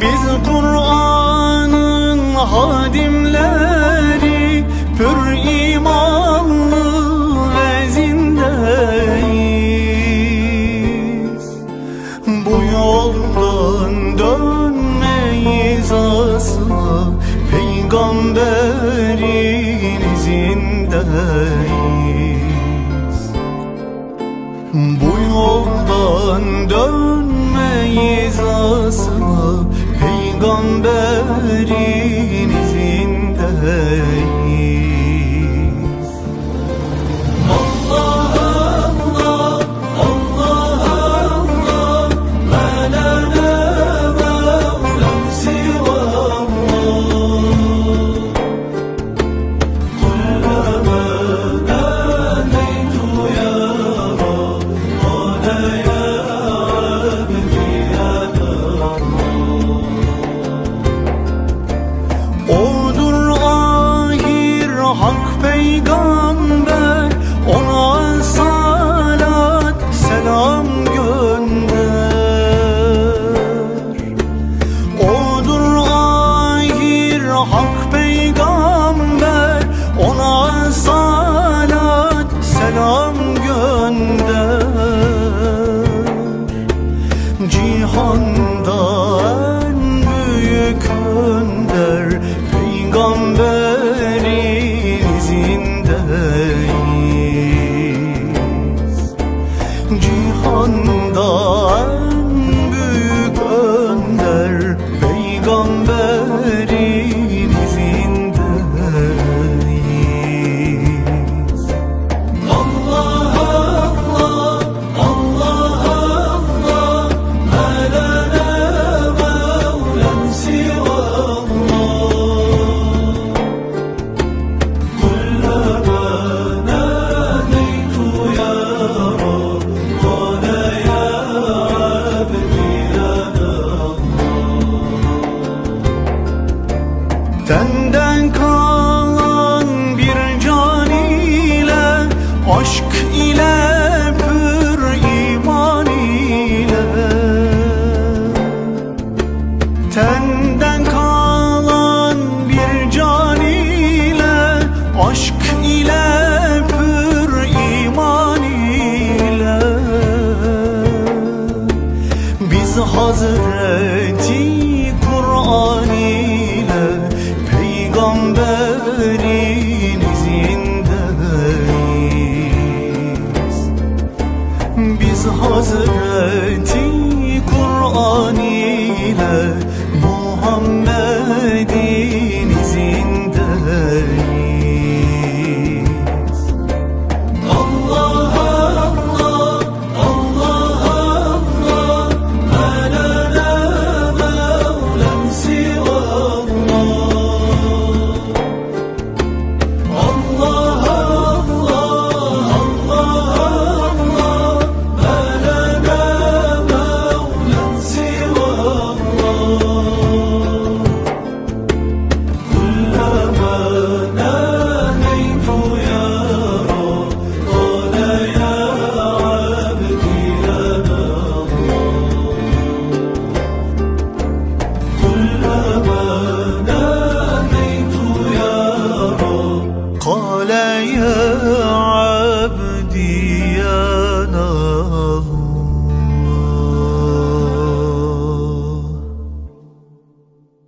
Biz Kur'an'ın hadimleri Pür imanlı ve Bu yoldan dönmeyiz asla Peygamberin izindeyiz Bu yoldan dönmeyiz asla peygamberi gone. 雨很大。turn Biz Hazreti Kur'an ile Muhammed'i